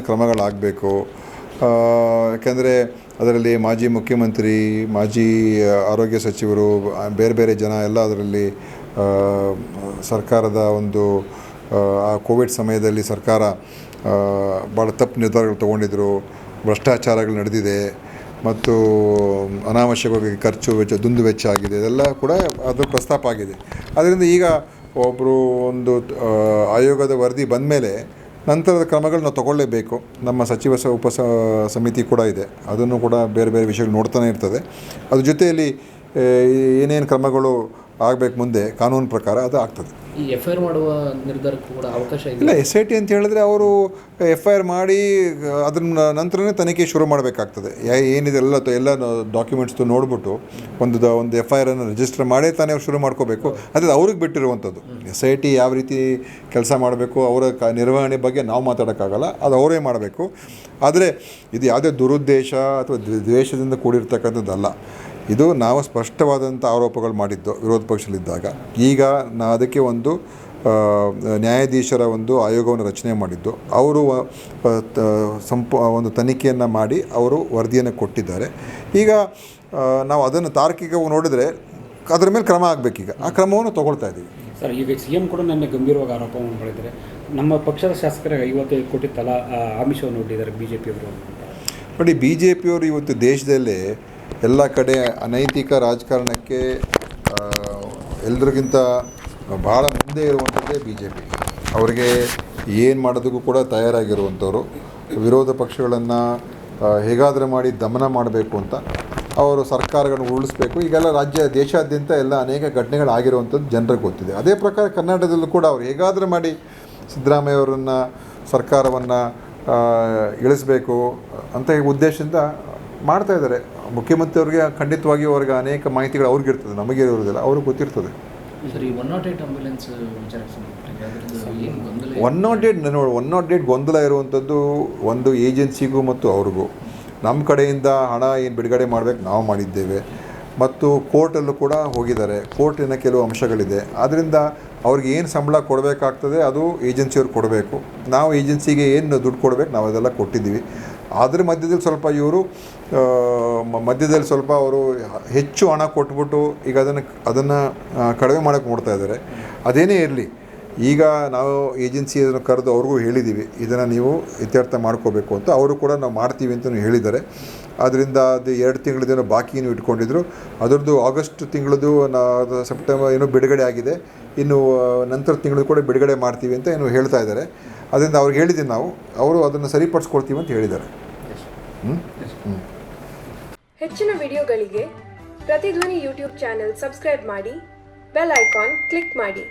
ಕ್ರಮಗಳಾಗಬೇಕು. ಯಾಕೆಂದರೆ ಅದರಲ್ಲಿ ಮಾಜಿ ಮುಖ್ಯಮಂತ್ರಿ ಮಾಜಿ ಆರೋಗ್ಯ ಸಚಿವರು ಬೇರೆ ಬೇರೆ ಜನ ಎಲ್ಲ ಅದರಲ್ಲಿ ಸರ್ಕಾರದ ಒಂದು ಆ, ಕೋವಿಡ್ ಸಮಯದಲ್ಲಿ ಸರ್ಕಾರ ಭಾಳ ತಪ್ಪು ನಿರ್ಧಾರಗಳು ತೊಗೊಂಡಿದ್ರು. ಭ್ರಷ್ಟಾಚಾರಗಳು ನಡೆದಿದೆ. ಮತ್ತು ಅನಾವಶ್ಯಕವಾಗಿ ಖರ್ಚು ವೆಚ್ಚ ದುಂದು ವೆಚ್ಚ ಆಗಿದೆ. ಇದೆಲ್ಲ ಕೂಡ ಅದು ಪ್ರಸ್ತಾಪ ಆಗಿದೆ. ಅದರಿಂದ ಈಗ ಒಬ್ಬರು ಒಂದು ಆಯೋಗದ ವರದಿ ಬಂದ ಮೇಲೆ ನಂತರದ ಕ್ರಮಗಳನ್ನ ತಗೊಳ್ಳೇಬೇಕು. ನಮ್ಮ ಸಚಿವ ಸ, ಉಪ ಸಮಿತಿ ಕೂಡ ಇದೆ. ಅದನ್ನು ಕೂಡ ಬೇರೆ ಬೇರೆ ವಿಷಯಗಳು ನೋಡ್ತಾನೆ ಇರ್ತದೆ. ಅದ್ರ ಜೊತೆಯಲ್ಲಿ ಏನೇನು ಕ್ರಮಗಳು ಆಗಬೇಕು ಮುಂದೆ, ಕಾನೂನು ಪ್ರಕಾರ ಅದು ಆಗ್ತದೆ. ಈ ಎಫ್ ಐ ಆರ್ ಮಾಡುವ ನಿರ್ಧಾರಕ್ಕೆ ಕೂಡ ಅವಕಾಶ ಇದೆ. ಇಲ್ಲ ಎಸ್ ಐ ಟಿ ಅಂತ ಹೇಳಿದ್ರೆ ಅವರು ಎಫ್ ಐ ಆರ್ ಮಾಡಿ ಅದ್ರ ನಂತರನೇ ತನಿಖೆ ಶುರು ಮಾಡಬೇಕಾಗ್ತದೆ. ಯಾ- ಏನಿದೆ ಎಲ್ಲ ಎಲ್ಲ ಡಾಕ್ಯುಮೆಂಟ್ಸ್ದು ನೋಡ್ಬಿಟ್ಟು ಒಂದು ದ, ಒಂದು ಎಫ್ ಐ ಆರನ್ನು ರಿಜಿಸ್ಟರ್ ಮಾಡೇ ತಾನೇ ಅವ್ರು ಶುರು ಮಾಡ್ಕೋಬೇಕು. ಅದು ಅವ್ರಿಗೆ ಬಿಟ್ಟಿರುವಂಥದ್ದು. ಎಸ್ ಐ ಟಿ ಯಾವ ರೀತಿ ಕೆಲಸ ಮಾಡಬೇಕು, ಅವರ ಕ, ನಿರ್ವಹಣೆ ಬಗ್ಗೆ ನಾವು ಮಾತಾಡೋಕ್ಕಾಗಲ್ಲ, ಅದು ಅವರೇ ಮಾಡಬೇಕು. ಆದರೆ, ಇದು ಯಾವುದೇ ದುರುದ್ದೇಶ ಅಥವಾ ದ್ವ- ದ್ವೇಷದಿಂದ ಕೂಡಿರ್ತಕ್ಕಂಥದ್ದಲ್ಲ. ಇದು ನಾವು ಸ್ಪಷ್ಟವಾದಂಥ ಆರೋಪಗಳು ಮಾಡಿದ್ದು ವಿರೋಧ ಪಕ್ಷದಲ್ಲಿದ್ದಾಗ. ಈಗ ನಾ ಅದಕ್ಕೆ ಒಂದು ನ್ಯಾಯಾಧೀಶರ ಒಂದು ಆಯೋಗವನ್ನು ರಚನೆ ಮಾಡಿದ್ದು. ಅವರು ಸಂಪ ಒಂದು ತನಿಖೆಯನ್ನು ಮಾಡಿ ಅವರು ವರದಿಯನ್ನು ಕೊಟ್ಟಿದ್ದಾರೆ. ಈಗ ನಾವು ಅದನ್ನು ತಾರ್ಕಿಕವಾಗಿ ನೋಡಿದರೆ ಅದರ ಮೇಲೆ ಕ್ರಮ ಆಗಬೇಕೀಗ. ಆ ಕ್ರಮವನ್ನು ತಗೊಳ್ತಾ ಇದ್ದೀವಿ. ಸರ್ ಈಗ ಸಿ ಎಂ ಕೂಡ ನನ್ನ ಗಂಭೀರವಾಗಿ ಆರೋಪವನ್ನು ಮಾಡಿದರೆ ನಮ್ಮ ಪಕ್ಷದ ಶಾಸಕರಿಗೆ ಐವತ್ತೈದು ಕೋಟಿ ತಲಾ ಆಮಿಷವನ್ನು ನೋಡಿದ್ದಾರೆ ಬಿ ಜೆ ಪಿಯವರು ನೋಡಿ ಬಿ ಜೆ ಪಿಯವರು ಇವತ್ತು ದೇಶದಲ್ಲೇ ಎಲ್ಲ ಕಡೆ ಅನೈತಿಕ ರಾಜಕಾರಣಕ್ಕೆ ಎಲ್ರಿಗಿಂತ ಭಾಳ ಮುಂದೆ ಇರುವಂಥದ್ದೇ ಬಿ ಜೆ ಪಿ ಅವರಿಗೆ ಏನು ಮಾಡೋದಕ್ಕೂ ಕೂಡ ತಯಾರಾಗಿರುವಂಥವ್ರು. ವಿರೋಧ ಪಕ್ಷಗಳನ್ನು ಹೇಗಾದರೂ ಮಾಡಿ ದಮನ ಮಾಡಬೇಕು ಅಂತ ಅವರು ಸರ್ಕಾರಗಳನ್ನು ಉರುಳಿಸ್ಬೇಕು. ಈಗೆಲ್ಲ ರಾಜ್ಯ, ದೇಶಾದ್ಯಂತ ಎಲ್ಲ ಅನೇಕ ಘಟನೆಗಳು ಆಗಿರುವಂಥದ್ದು ಜನರಿಗೆ ಗೊತ್ತಿದೆ. ಅದೇ ಪ್ರಕಾರ ಕರ್ನಾಟಕದಲ್ಲೂ ಕೂಡ ಅವರು ಹೇಗಾದರೂ ಮಾಡಿ ಸಿದ್ದರಾಮಯ್ಯ ಅವರನ್ನು ಸರ್ಕಾರವನ್ನು ಇಳಿಸಬೇಕು ಅಂತ ಉದ್ದೇಶದಿಂದ ಮಾಡ್ತಾ ಇದ್ದಾರೆ. ಮುಖ್ಯಮಂತ್ರಿಯವ್ರಿಗೆ ಖಂಡಿತವಾಗಿ ಅವ್ರಿಗೆ ಅನೇಕ ಮಾಹಿತಿಗಳು ಅವ್ರಿಗೆ ಇರ್ತದೆ ನಮಗೆ ಇರೋದಿಲ್ಲ ಅವ್ರಿಗೆ ಗೊತ್ತಿರ್ತದೆ. ಒನ್ ನಾಟ್ ಏಟ್ ನೋಡಿ ಒನ್ ನಾಟ್ ಏಟ್ ಗೊಂದಲ ಇರುವಂಥದ್ದು ಒಂದು ಏಜೆನ್ಸಿಗೂ ಮತ್ತು ಅವ್ರಿಗೂ. ನಮ್ಮ ಕಡೆಯಿಂದ ಹಣ ಏನು ಬಿಡುಗಡೆ ಮಾಡಬೇಕು ನಾವು ಮಾಡಿದ್ದೇವೆ. ಮತ್ತು ಕೋರ್ಟಲ್ಲೂ ಕೂಡ ಹೋಗಿದ್ದಾರೆ. ಕೋರ್ಟಿನ ಕೆಲವು ಅಂಶಗಳಿದೆ. ಆದ್ದರಿಂದ ಅವ್ರಿಗೆ ಏನು ಸಂಬಳ ಕೊಡಬೇಕಾಗ್ತದೆ ಅದು ಏಜೆನ್ಸಿಯವ್ರು ಕೊಡಬೇಕು. ನಾವು ಏಜೆನ್ಸಿಗೆ ಏನು ದುಡ್ಡು ಕೊಡಬೇಕು ನಾವು ಅದೆಲ್ಲ ಕೊಟ್ಟಿದ್ದೀವಿ. ಅದ್ರ ಮಧ್ಯದಲ್ಲಿ ಸ್ವಲ್ಪ ಇವರು ಮಧ್ಯದಲ್ಲಿ ಸ್ವಲ್ಪ ಅವರು ಹೆಚ್ಚು ಹಣ ಕೊಟ್ಬಿಟ್ಟು ಈಗ ಅದನ್ನು ಅದನ್ನು ಕಡಿಮೆ ಮಾಡೋಕ್ಕೆ ನೋಡ್ತಾ ಇದ್ದಾರೆ ಅದೇನೇ ಇರಲಿ ಈಗ ನಾವು ಏಜೆನ್ಸಿಯನ್ನು ಕರೆದು ಅವ್ರಿಗೂ ಹೇಳಿದ್ದೀವಿ ಇದನ್ನು ನೀವು ಇತ್ಯರ್ಥ ಮಾಡ್ಕೋಬೇಕು ಅಂತ. ಅವರು ಕೂಡ ನಾವು ಮಾಡ್ತೀವಿ ಅಂತಲೂ ಹೇಳಿದ್ದಾರೆ. ಆದ್ದರಿಂದ ಅದು ಎರಡು ತಿಂಗಳದೇನೋ ಬಾಕಿಯನ್ನು ಇಟ್ಕೊಂಡಿದ್ರು. ಅದರದ್ದು ಆಗಸ್ಟ್ ತಿಂಗಳದ್ದು ನಾ ಸೆಪ್ಟೆಂಬರ್ ಏನೋ ಬಿಡುಗಡೆ ಆಗಿದೆ. ಇನ್ನು ನಂತರ ತಿಂಗಳು ಕೂಡ ಬಿಡುಗಡೆ ಮಾಡ್ತೀವಿ ಅಂತ ಏನು ಹೇಳ್ತಾ ಇದ್ದಾರೆ. ಅದರಿಂದ ಅವ್ರಿಗೆ ಹೇಳಿದ್ದೀವಿ ನಾವು. ಅವರು ಅದನ್ನು ಸರಿಪಡಿಸ್ಕೊಳ್ತೀವಿ ಅಂತ ಹೇಳಿದ್ದಾರೆ. ಹೆಚ್ಚಿನ ವಿಡಿಯೋಗಳಿಗೆ ಪ್ರತಿಧ್ವನಿ ಯೂಟ್ಯೂಬ್ ಚಾನೆಲ್ ಸಬ್ಸ್ಕ್ರೈಬ್ ಮಾಡಿ, ಬೆಲ್ ಐಕಾನ್ ಕ್ಲಿಕ್ ಮಾಡಿ.